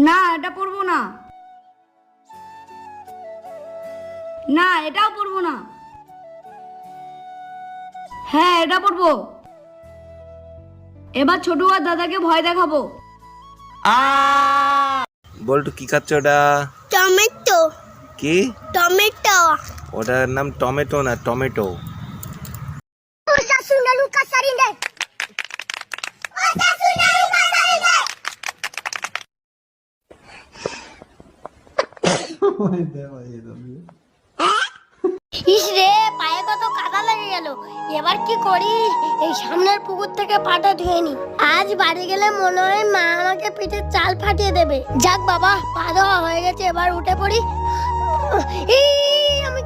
না এটা পরবো না। না এটাও পরবো না। হ্যাঁ এটা পরবো। এবার ছোট আর দাদাকে ভয় দেখাবো। বলটু কি খাচ্ছ ওটা? টমেটো। কি? টমেটো। ওটার নাম টমেটো না টমেটো। ইস রে, পায়ে কত কাদা লেগে গেল। এবার কি করি? এই সামনের পুকুর থেকে পাটা ধুয়ে নি। আজ বাড়ি গেলে মনে হয় মা আমাকে পিঠে চাল ফাটিয়ে দেবে। যাক বাবা, পা ধোয়া হয়ে গেছে, এবার উঠে পড়ি। আমি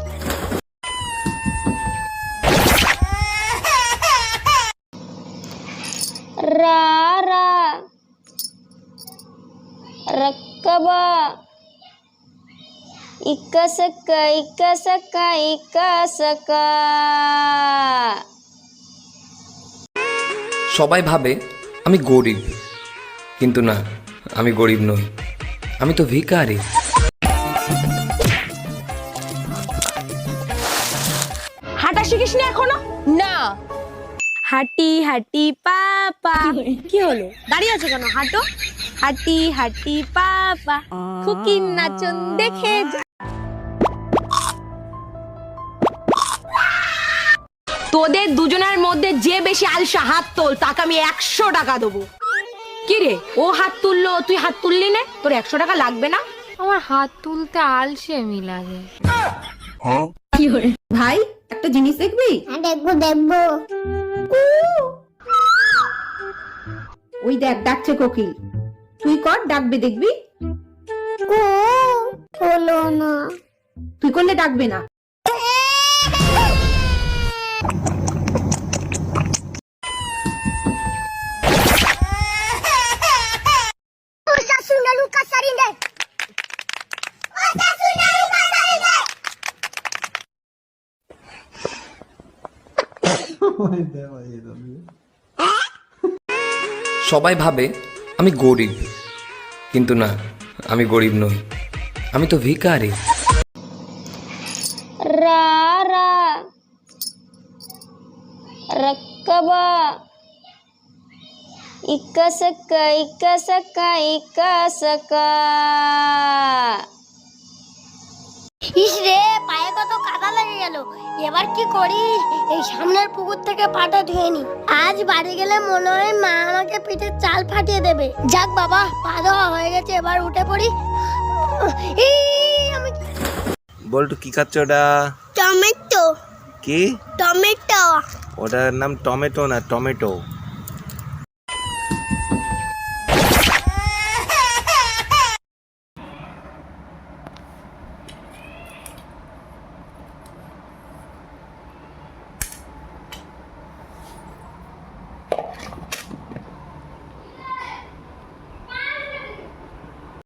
রা রা। ইক্কা সাক্কা ইক্কা সাক্কা ইক্কা সাক্কা সবাই ভাবে আমি গরিব কিন্তু না আমি গরিব নই আমি তো ভিকারি হাঁটা শিখিস না এখনও? না। হাঁটি হাঁটি পাপা কি হলো? দাঁড়িয়ে আছো কেন? হাঁটো। হাঁটি হাঁটি পাপা পা। খুকির নাচন দেখে তোদের দুজনের মধ্যে যে বেশি আলসা হাত তোল তাকে আমি একশো টাকা দেবো। কি রে? ও হাত তুললো তুই হাত তুললি না? তোর একশো টাকা লাগবে না? আমার হাত তুলতে আলসেমি লাগে। ভাই একটা জিনিস দেখবি? দেখব দেখব। ওই দেখ ডাকছে কোকিল। তুই কর ডাকবে দেখবি? কো। হলো না। তুই করলে ডাকবে না। সবাই ভাবে আমি গরিব কিন্তু না আমি গরিব নই। আমি তো ভিকারি রা রা। রক্কবা। ইকাসকা ইকাসকা ইকাসকা। ইস রে পায়ে কত কাদা লেগে গেল। এবার কি করি? এই সামনের পুকুর থেকে পাটা ধুয়ে নি। আজ বাড়ি গেলে মনে হয় মা আমাকে পিঠে চাল ফাটিয়ে দেবে। যাক বাবা পা ধোয়া হয়ে গেছে এবার উঠে পড়ি। এই আমি বল্টু কি খাচ্ছ ওটা? টমেটো। কি? টমেটো। ওটার নাম টমেটো না টমেটো।